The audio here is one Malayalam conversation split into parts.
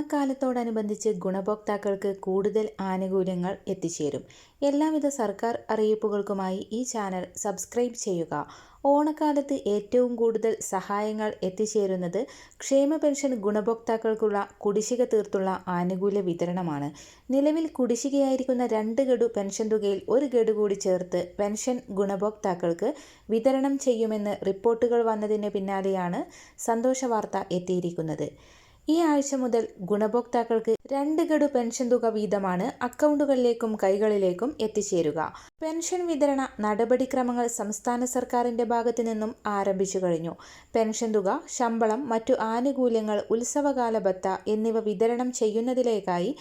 ഓണക്കാലത്തോടനുബന്ധിച്ച് ഗുണഭോക്താക്കൾക്ക് കൂടുതൽ ആനുകൂല്യങ്ങൾ എത്തിച്ചേരും. എല്ലാവിധ സർക്കാർ അറിയിപ്പുകൾക്കുമായി ഈ ചാനൽ സബ്സ്ക്രൈബ് ചെയ്യുക. ഓണക്കാലത്ത് ഏറ്റവും കൂടുതൽ സഹായങ്ങൾ എത്തിച്ചേരുന്നത് ക്ഷേമ പെൻഷൻ ഗുണഭോക്താക്കൾക്കുള്ള കുടിശ്ശിക തീർത്തുള്ള ആനുകൂല്യ വിതരണമാണ്. നിലവിൽ കുടിശ്ശികയായിരിക്കുന്ന രണ്ട് ഗഡു പെൻഷൻ തുകയിൽ ഒരു ഗഡു കൂടി ചേർത്ത് പെൻഷൻ ഗുണഭോക്താക്കൾക്ക് വിതരണം ചെയ്യുമെന്ന് റിപ്പോർട്ടുകൾ വന്നതിന് പിന്നാലെയാണ് സന്തോഷവാർത്ത എത്തിയിരിക്കുന്നത്. ഈ ആഴ്ച മുതൽ ഗുണഭോക്താക്കൾക്ക് രണ്ട് ഗഡു പെൻഷൻ തുക വീതമാണ് അക്കൗണ്ടുകളിലേക്കും കൈകളിലേക്കും എത്തിച്ചേരുക. പെൻഷൻ വിതരണ നടപടിക്രമങ്ങൾ സംസ്ഥാന സർക്കാരിന്റെ ഭാഗത്തു നിന്നും ആരംഭിച്ചു കഴിഞ്ഞു. പെൻഷൻ തുക ശമ്പളം മറ്റു ആനുകൂല്യങ്ങൾ ഉത്സവകാല ഭത്ത എന്നിവ വിതരണം ചെയ്യുന്നതിലേക്കായി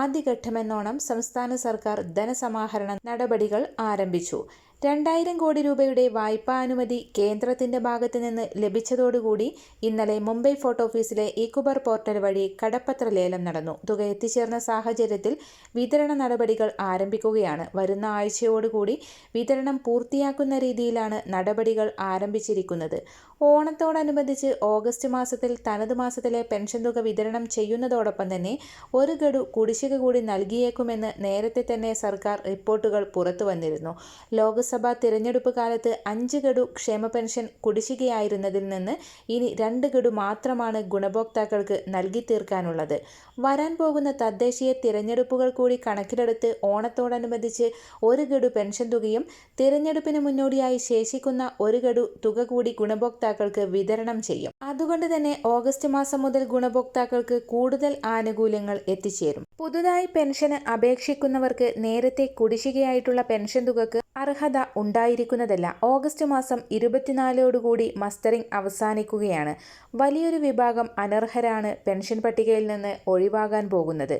ആദ്യഘട്ടമെന്നോണം സംസ്ഥാന സർക്കാർ ധനസമാഹരണ നടപടികൾ ആരംഭിച്ചു. രണ്ടായിരം കോടി രൂപയുടെ വായ്പാ അനുമതി കേന്ദ്രത്തിന്റെ ഭാഗത്തു നിന്ന് ലഭിച്ചതോടുകൂടി ഇന്നലെ മുംബൈ ഫോർട്ട് ഓഫീസിലെ ഇക്കുബർ പോർട്ടൽ വഴി കടപ്പത്ര ലേലം നടന്നു. തുക എത്തിച്ചേർന്ന സാഹചര്യത്തിൽ വിതരണ നടപടികൾ ആരംഭിക്കുകയാണ്. വരുന്ന ആഴ്ചയോടുകൂടി വിതരണം പൂർത്തിയാക്കുന്ന രീതിയിലാണ് നടപടികൾ ആരംഭിച്ചിരിക്കുന്നത്. ഓണത്തോടനുബന്ധിച്ച് ഓഗസ്റ്റ് മാസത്തിൽ തനത് മാസത്തിലെ പെൻഷൻ തുക വിതരണം ചെയ്യുന്നതോടൊപ്പം തന്നെ ഒരു ഗഡു കുടിശ്ശിക കൂടി നൽകിയേക്കുമെന്ന് നേരത്തെ തന്നെ സർക്കാർ റിപ്പോർട്ടുകൾ പുറത്തു വന്നിരുന്നു. ലോക്സഭാ തിരഞ്ഞെടുപ്പ് കാലത്ത് അഞ്ച് ഗഡു ക്ഷേമ പെൻഷൻ കുടിശ്ശികയായിരുന്നതിൽ നിന്ന് ഇനി രണ്ട് ഗഡു മാത്രമാണ് ഗുണഭോക്താക്കൾക്ക് നൽകി തീർക്കാനുള്ളത് വരാൻ പോകുന്ന തദ്ദേശീയ തിരഞ്ഞെടുപ്പുകൾ കൂടി കണക്കിലെടുത്ത് ഓണത്തോടനുബന്ധിച്ച് ഒരു ഗഡു പെൻഷൻ തുകയും തിരഞ്ഞെടുപ്പിന് മുന്നോടിയായി ശേഷിക്കുന്ന ഒരു ഗഡു തുക കൂടി ഗുണഭോക്താക്കൾക്ക് വിതരണം ചെയ്യും. അതുകൊണ്ട് തന്നെ ഓഗസ്റ്റ് മാസം മുതൽ ഗുണഭോക്താക്കൾക്ക് കൂടുതൽ ആനുകൂല്യങ്ങൾ എത്തിച്ചേരും. പുതുതായി പെൻഷന് അപേക്ഷിക്കുന്നവർക്ക് നേരത്തെ കുടിശ്ശികയായിട്ടുള്ള പെൻഷൻ തുകക്ക് അർഹത ഉണ്ടായിരിക്കുന്നതല്ല. ഓഗസ്റ്റ് മാസം ഇരുപത്തിനാലോടുകൂടി മസ്റ്ററിംഗ് അവസാനിക്കുകയാണ്. വലിയൊരു വിഭാഗം അനർഹരാണ് പെൻഷൻ പട്ടികയിൽ നിന്ന് ഒഴിവാകാൻ പോകുന്നത്.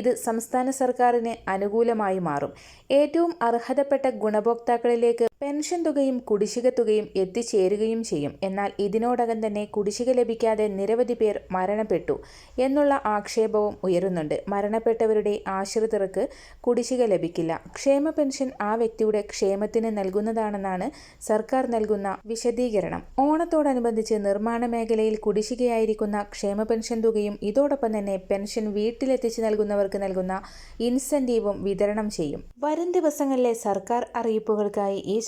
ഇത് സംസ്ഥാന സർക്കാരിന് അനുകൂലമായി മാറും. ഏറ്റവും അർഹതപ്പെട്ട ഗുണഭോക്താക്കളിലേക്ക് പെൻഷൻ തുകയും കുടിശ്ശിക തുകയും എത്തിച്ചേരുകയും ചെയ്യും. എന്നാൽ ഇതിനോടകം തന്നെ കുടിശ്ശിക ലഭിക്കാതെ നിരവധി പേർ മരണപ്പെട്ടു എന്നുള്ള ആക്ഷേപവും ഉയരുന്നുണ്ട്. മരണപ്പെട്ടവരുടെ ആശ്രിതർക്ക് കുടിശ്ശിക ലഭിക്കില്ല. ക്ഷേമ പെൻഷൻ ആ വ്യക്തിയുടെ ക്ഷേമത്തിന് നൽകുന്നതാണെന്നാണ് സർക്കാർ നൽകുന്ന വിശദീകരണം. ഓണത്തോടനുബന്ധിച്ച് നിർമ്മാണ മേഖലയിൽ കുടിശ്ശികയായിരിക്കുന്ന ക്ഷേമ പെൻഷൻ തുകയും ഇതോടൊപ്പം തന്നെ പെൻഷൻ വീട്ടിലെത്തിച്ച് നൽകുന്നവർക്ക് നൽകുന്ന ഇൻസെന്റീവും വിതരണം ചെയ്യും. വരും ദിവസങ്ങളിലെ സർക്കാർ അറിയിപ്പുകൾക്കായി ഈ